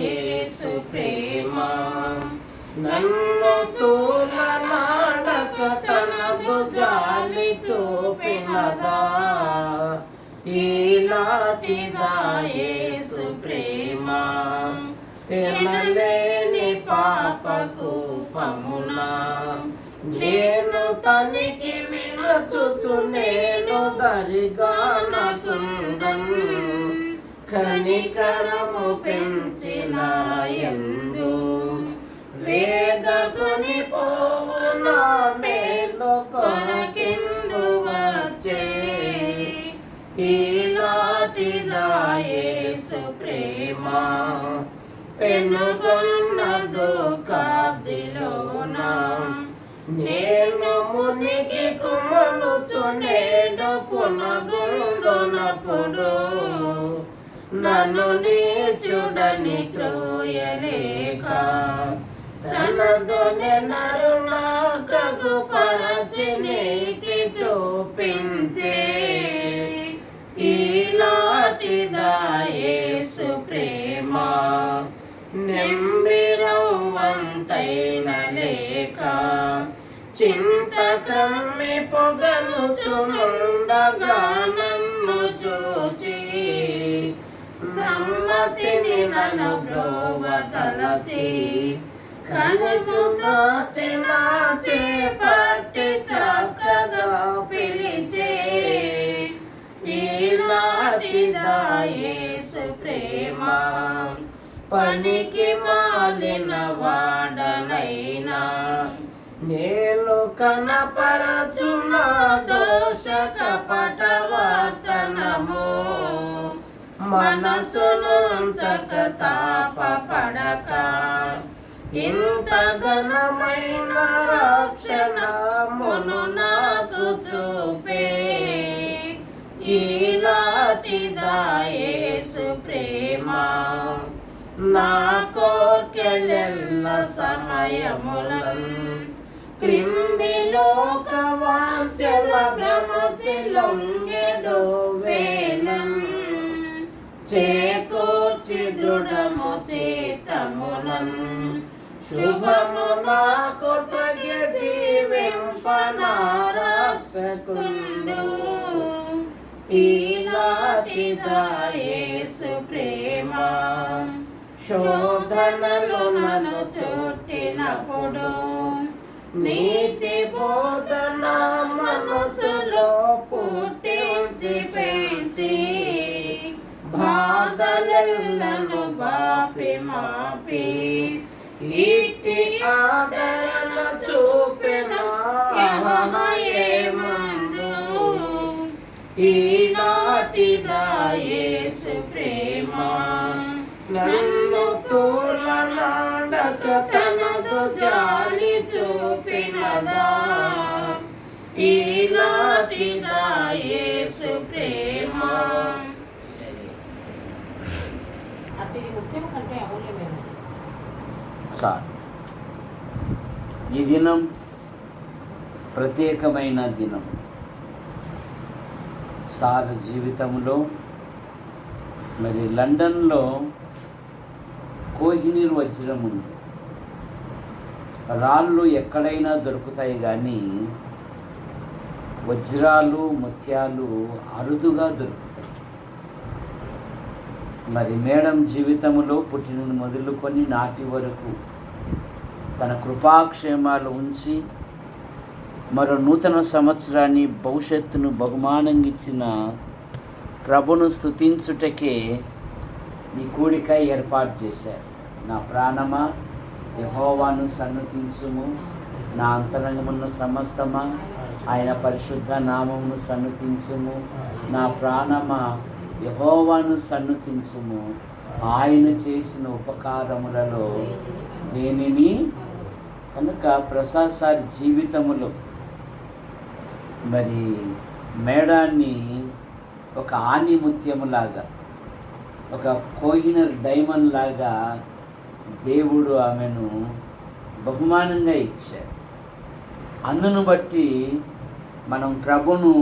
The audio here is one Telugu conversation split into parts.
యేసు ప్రేమ. నన్ను తూలనాడక తనదు జాలి చూపినదా. ఈనాటిదా యేసు ప్రేమ. ఎనలేని పాపకు పమునా. నేను తనికి వినచుచు నేను దరిగానకుండను. కనికరము పెంచినాయందు వేదకుని పోవున మేలు కొరకిందు వచ్చే. ఈనాటి నాయేసు ప్రేమ పెనుగొన్నదు కాబ్దిలోన నేను మునిగి కుమలుచు నేడు పునగుందునప్పుడు నన్ను నీచుడని త్రోయలేక తనదు నరుణాకగు పరచి నీతి చూపించే. ఈలాటి యేసు ప్రేమ నెమ్మిరవంతైన లేక చింత కమ్మి పొగలుచునుండగా సమ్మతిని నన్ను బ్రోవతలచి కనుకు త్రోచిన చేపట్టి చక్కగా పిలిచే నీలాటిదాయేసు ప్రేమ పనికి మాలిన వాడనైనా నేను కనపరచున దోష కపట వర్తనము మనసును చక తాప పడక. ఇంత ఘనమైన రక్షణమును నాకు చూపే ఈలాటి దాయేసు ప్రేమ. నా కోర్కెలెల్ల సమయములం క్రింది లోక వాంచల భ్రమసి చూడము చేతమునం శుభము నా సగ జీవింపనారక్షకుండు ఈనాటిదా ప్రేమ. శోధనలు నన్ను చుట్టినప్పుడు నీతి బాధలెల్లను బాపి మాపి ఇట్టి ఆదరణ చూపిన. మందు. ఈనాటి దాయేసు ప్రేమ. నన్ను తోలనాడక తనదు జాలి చూపినదా. ఈనాటి దాయేసు ప్రేమ. అతిది కంటే అమూల్యమైనది. సార్ ఈ దినం ప్రత్యేకమైన దినం. సార్ జీవితంలో మరి లండన్లో కోహినీర్ వజ్రం ఉంది. రాళ్ళు ఎక్కడైనా దొరుకుతాయి కానీ వజ్రాలు ముత్యాలు అరుదుగా దొరుకుతాయి. మరి మేడం జీవితంలో పుట్టిన మొదలుకొని నాటి వరకు తన కృపాక్షేమాలు ఉంచి మరో నూతన సంవత్సరాన్ని భవిష్యత్తును బహుమానంగా ఇచ్చిన ప్రభును స్తుతించుటకే ఈ కూడిక ఏర్పాటు చేశారు. నా ప్రాణమా యహోవాను సన్నతించుము. నా అంతరంగమున్న సమస్తమా ఆయన పరిశుద్ధ నామమును సన్నతించుము. నా ప్రాణమా యహోవాను సన్నతించుము. ఆయన చేసిన ఉపకారములలో దేనిని కనుక ప్రసాద్ సార్ జీవితములో మరి మేడాన్ని ఒక ఆనిముత్యములాగా ఒక కోహినర్ డైమండ్ లాగా దేవుడు ఆమెను బహుమానంగా ఇచ్చారు అందును బట్టి మనం ప్రభును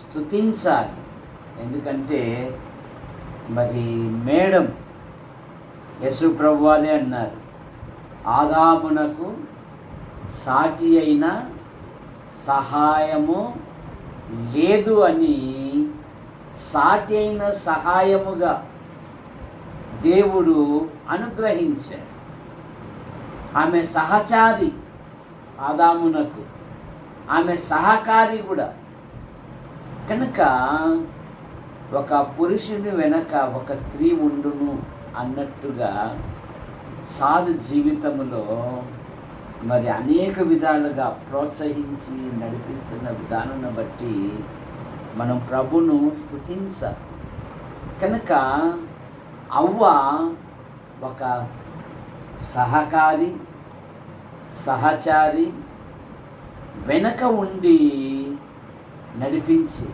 స్తుతించాలి. ఎందుకంటే మరి మేడం యశు ప్రభువాలే అన్నారు. ఆదామునకు సాటి అయిన సహాయము లేదు అని సాటి అయిన సహాయముగా దేవుడు అనుగ్రహించాడు. ఆమె సహచారి ఆదామునకు ఆమె సహకారి కూడా. కనుక ఒక పురుషుని వెనక ఒక స్త్రీ ఉండును అన్నట్టుగా సాధు జీవితంలో మరి అనేక విధాలుగా ప్రోత్సహించి నడిపిస్తున్న విధానాన్ని బట్టి మనం ప్రభును స్థుతించ కనుక అవ్వ ఒక సహకారి సహచారి వెనక ఉండి నడిపించి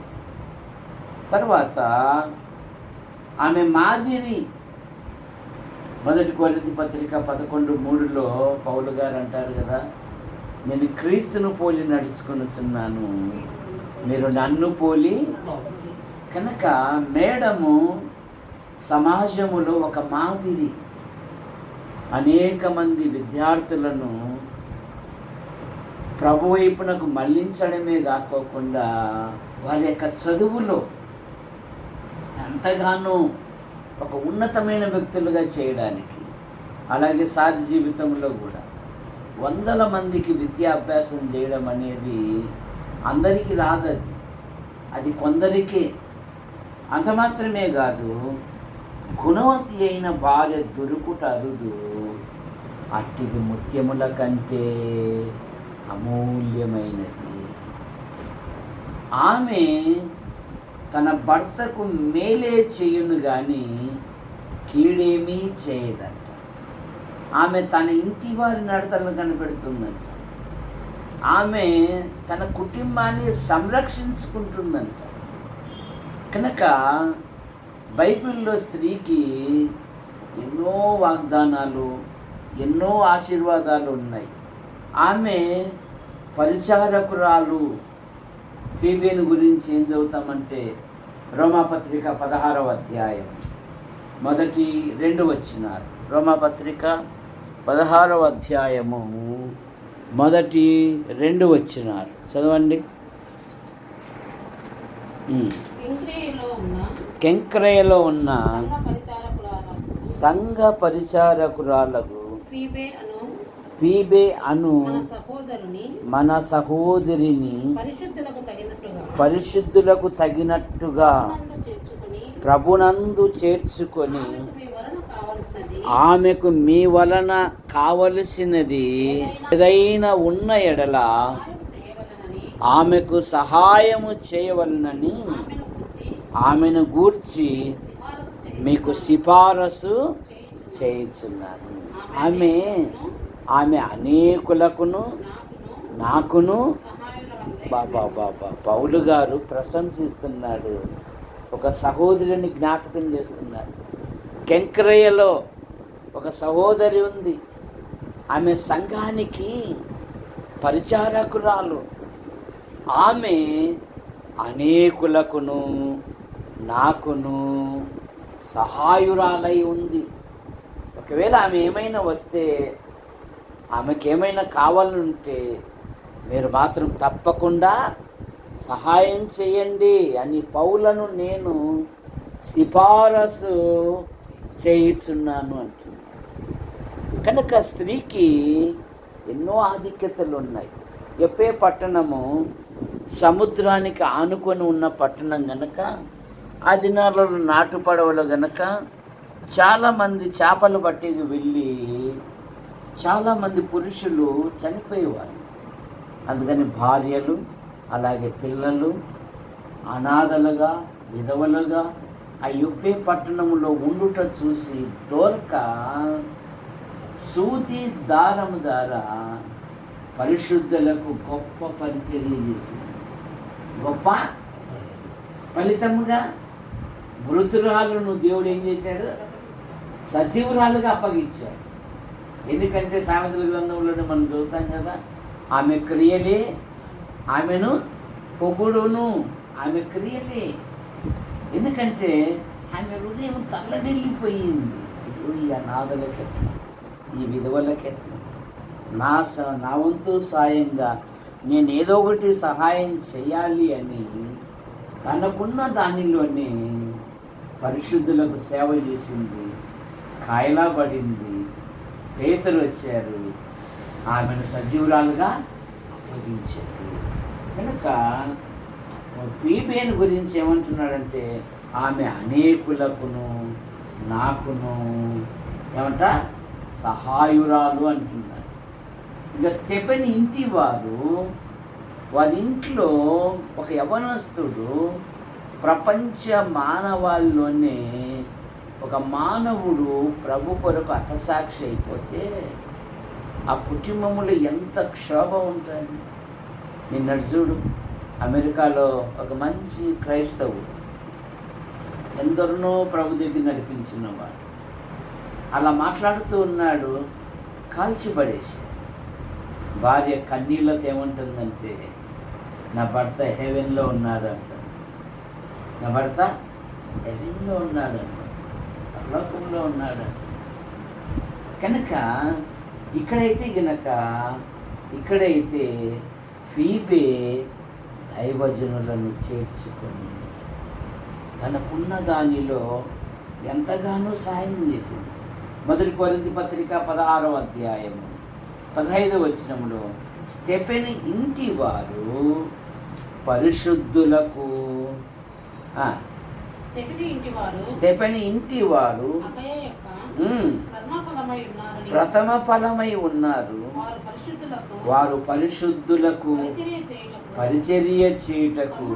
తర్వాత ఆమె మాదిరి మొదటి కొరింథీ పత్రిక పదకొండు మూడులో పౌలు గారు అంటారు కదా నేను క్రీస్తును పోలి నడుచుకునిచున్నాను. మీరు నన్ను పోలి కనుక మేడము సమాజములో ఒక మాదిరి అనేక మంది విద్యార్థులను ప్రభు వైపునకు మళ్ళించడమే కాకోకుండా వారి యొక్క చదువులో ఎంతగానో ఒక ఉన్నతమైన వ్యక్తులుగా చేయడానికి అలాగే సాధి జీవితంలో కూడా వందల మందికి విద్యాభ్యాసం చేయడం అనేది అందరికీ రాదది అది కొందరికే. అంత మాత్రమే కాదు గుణవతి అయిన భార్య దొరుకుట అరుదు. అట్టిది ముత్యముల కంటే అమూల్యమైనది. ఆమె తన భర్తకు మేలే చేయును కానీ కీడేమీ చేయదంట. ఆమె తన ఇంటి వారి నడతలను కనిపెడుతుందంట. ఆమె తన కుటుంబాన్ని సంరక్షించుకుంటుందంట. కనుక బైబిల్లో స్త్రీకి ఎన్నో వాగ్దానాలు ఎన్నో ఆశీర్వాదాలు ఉన్నాయి. ఆమె పరిచారకురాలు ఫీబేను గురించి ఏం చదువుతామంటే రోమాపత్రిక పదహారవ అధ్యాయం. మొదటి రెండు వచ్చినారు రోమాపత్రిక పదహారవ అధ్యాయము మొదటి రెండు వచ్చినారు చదవండి. కెంక్రయలో ఉన్న సంఘ పరిచారకురాలకు ఫీబే అను మన సహోదరుని పరిశుద్ధులకు తగినట్టుగా ప్రభునందు చేర్చుకొని ఆమెకు మీ వలన కావలసినది ఏదైనా ఉన్న ఎడల ఆమెకు సహాయము చేయవలనని ఆమెను గురించి మీకు సిఫారసు. చేయుచున్నాను ఆమె ఆమె అనేకులకును నాకును బాబా బాబా పౌలు గారు ప్రశంసిస్తున్నాడు. ఒక సహోదరుని జ్ఞాపకం చేస్తున్నాడు. కెంకరయ్యలో ఒక సహోదరి ఉంది. ఆమె సంఘానికి పరిచారకురాలు. ఆమె అనేకులకును నాకును సహాయురాలై ఉంది. ఒకవేళ ఆమె ఏమైనా వస్తే ఆమెకి ఏమైనా కావాలంటే మీరు మాత్రం తప్పకుండా సహాయం చేయండి అని పౌలను నేను సిఫారసు చేయుచున్నాను అంటున్నాను కనుక స్త్రీకి ఎన్నో ఆధిక్యతలు ఉన్నాయి ఎప్పే పట్టణము సముద్రానికి ఆనుకొని ఉన్న పట్టణం గనక ఆ దినాలలో నాటు పడవలు గనక చాలామంది చేపలు పట్టేకి వెళ్ళి చాలామంది పురుషులు చనిపోయేవారు. అందుకని భార్యలు అలాగే పిల్లలు అనాథలుగా విధవలుగా ఆ యొప్పే పట్టణంలో ఉండుట చూసి దోర్క సూది దారము ద్వారా పరిశుద్ధులకు గొప్ప పరిచర్య చేసింది. గొప్ప ఫలితముగా మృతురాలను దేవుడు ఏం చేశాడు? సజీవురాలుగా అప్పగించాడు. ఎందుకంటే సామెతల గ్రంథంలోనే మనం చదువుతాం కదా ఆమె క్రియలే ఆమెను పొగుడును. ఆమె క్రియలే. ఎందుకంటే ఆమె హృదయం తల్లడిల్లిపోయింది. ఈ అనాథల ఎట్లా ఈ విధవల ఎట్లా నా స నా వంతు సాయంగా నేను ఏదో ఒకటి సహాయం చేయాలి అని తనకున్న దానిలోనే పరిశుద్ధులకు సేవ చేసింది కాయలా పడింది పేతులు వచ్చారు. ఆమెను సజీవురాలుగా అప్పగించారు కనుక పీబేన్ గురించి ఏమంటున్నాడంటే ఆమె అనేకులకును నాకును ఏమంట? సహాయురాలు అంటున్నారు ఇక స్టెపెన్ ఇంటి వారు వారి ఇంట్లో ఒక యవనస్తుడు ప్రపంచ మానవాల్లోనే ఒక మానవుడు ప్రభు కొరకు అతసాక్షి అయిపోతే ఆ కుటుంబంలో ఎంత క్షోభ ఉంటుంది? నిన్న చూడు అమెరికాలో ఒక మంచి క్రైస్తవుడు ఎందరినో ప్రభు దగ్గర నడిపించినవాడు. అలా మాట్లాడుతూ ఉన్నాడు కాల్చిపడేసి. భార్య కన్నీళ్ళతో ఏమంటుందంటే నా భర్త హెవెన్లో ఉన్నాడంట. నా భర్త హెవెన్లో ఉన్నాడంట. లోకంలో ఉన్నాడు. కనుక ఇక్కడైతే గనక ఇక్కడైతే ఫీబే దైవజనులను చేర్చుకొని తనకున్న దానిలో ఎంతగానో సహాయం చేసింది. మొదటి కొరింది పత్రిక పదహారవ అధ్యాయము పదహైదవ వచనంలో స్టెఫెన్ ఇంటి వారు పరిశుద్ధులకు స్టెఫినీ ఇంటి వారు ప్రథమ ఫలమై ఉన్నారు వారు పరిశుద్ధులకు పరిచర్య చేయుటకు.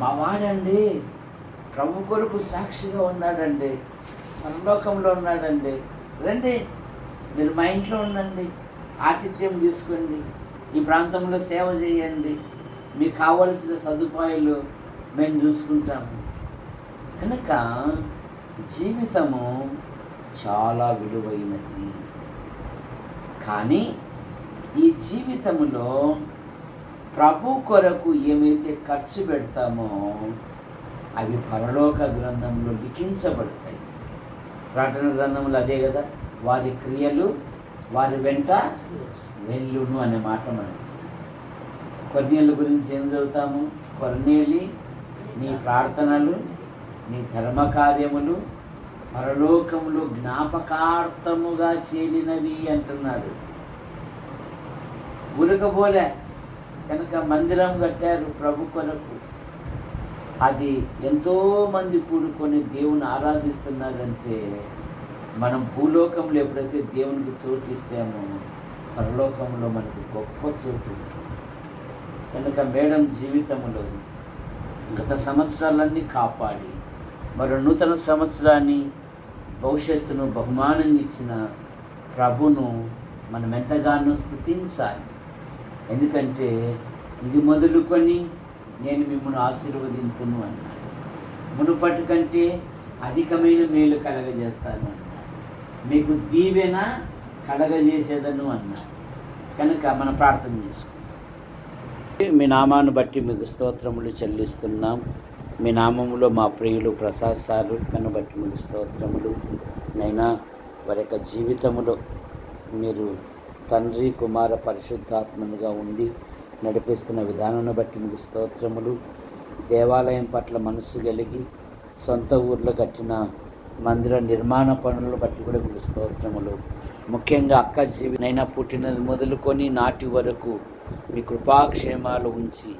మా వాడండి ప్రభు కొరకు సాక్షిగా ఉన్నాడండి. పరలోకంలో ఉన్నాడండి. రండి మీరు మా ఇంట్లో ఉండండి. ఆతిథ్యం తీసుకోండి. ఈ ప్రాంతంలో సేవ చేయండి. మీకు కావలసిన సదుపాయాలు మేము చూసుకుంటాము కనుక జీవితము చాలా విలువైనది. కానీ ఈ జీవితములో ప్రభు కొరకు ఏమైతే ఖర్చు పెడతామో అవి పరలోక గ్రంథంలో లిఖించబడతాయి. ప్రకటన గ్రంథంలో అదే కదా? వారి క్రియలు వారి వెంట వెల్లును అనే మాట మనం చూస్తాం కొన్నేళ్ళ గురించి ఏం చదువుతాము? కొన్నేలి నీ ప్రార్థనలు నీ ధర్మకార్యములు పరలోకములు జ్ఞాపకార్థముగా చేరినవి అంటున్నాడు. ఉరకపోలే కనుక మందిరం కట్టారు ప్రభు కొరకు. అది ఎంతోమంది కూడుకొని దేవుని ఆరాధిస్తున్నారంటే మనం భూలోకంలో ఎప్పుడైతే దేవునికి చోటు ఇస్తామో పరలోకంలో మనకు గొప్ప చోటు ఉంటుంది. కనుక మేడం జీవితంలో గత సంవత్సరాలన్నీ కాపాడి మరో నూతన సంవత్సరాన్ని భవిష్యత్తును బహుమానంగా ఇచ్చిన ప్రభును మనం ఎంతగానో స్థుతించాలి. ఎందుకంటే ఇది మొదలుకొని నేను మిమ్మల్ని ఆశీర్వదింతును అన్నాడు. మునుపటి కంటే అధికమైన మేలు కలగజేస్తాను అన్నాడు. మీకు దీవెన కలగజేసేదను అన్నాడు. కనుక మనం ప్రార్థన చేసుకుంటాం మీ నామాన్ని బట్టి మీకు స్తోత్రములు చెల్లిస్తున్నాం. మీ నామములో మా ప్రియులు ప్రసాద్ సారు బట్టి మీకు స్తోత్రములు. నైనా వారి యొక్క జీవితములో మీరు తండ్రి కుమార పరిశుద్ధాత్మనుగా ఉండి నడిపిస్తున్న విధానాన్ని బట్టి మీకు స్తోత్రములు. దేవాలయం పట్ల మనసు కలిగి సొంత ఊర్లో కట్టిన మందిర నిర్మాణ పనులను బట్టి కూడా మీకు స్తోత్రములు. ముఖ్యంగా అక్క జీవినైనా పుట్టినది మొదలుకొని నాటి వరకు మీ కృపాక్షేమాలు ఉంచి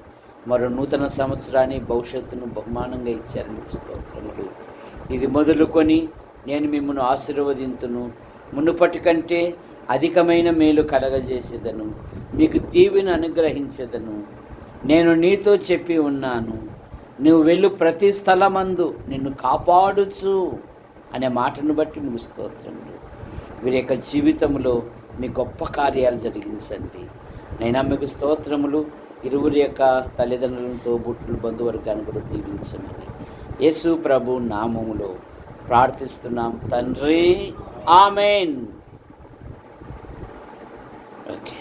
మరో నూతన సంవత్సరాన్ని భవిష్యత్తును బహుమానంగా ఇచ్చారు మీకు స్తోత్రములు. ఇది మొదలుకొని నేను మిమ్మల్ని ఆశీర్వదింతును. మునుపటి కంటే అధికమైన మేలు కలగజేసేదను. మీకు దీవిని అనుగ్రహించేదను. నేను నీతో చెప్పి ఉన్నాను. నువ్వు వెళ్ళు ప్రతి స్థలమందు నిన్ను కాపాడుచు అనే మాటను బట్టి మీకు స్తోత్రములు. వీరి యొక్క జీవితంలో మీ గొప్ప కార్యాలు జరిగించండి. నైనా మీకు స్తోత్రములు ఇరువురి యొక్క తల్లిదండ్రులతో బుట్టులు బంధువర్గాన్ని కూడా దీవించమని. యేసు ప్రభు నామములో ప్రార్థిస్తున్నాం. తండ్రి ఆమెన్. ఓకే.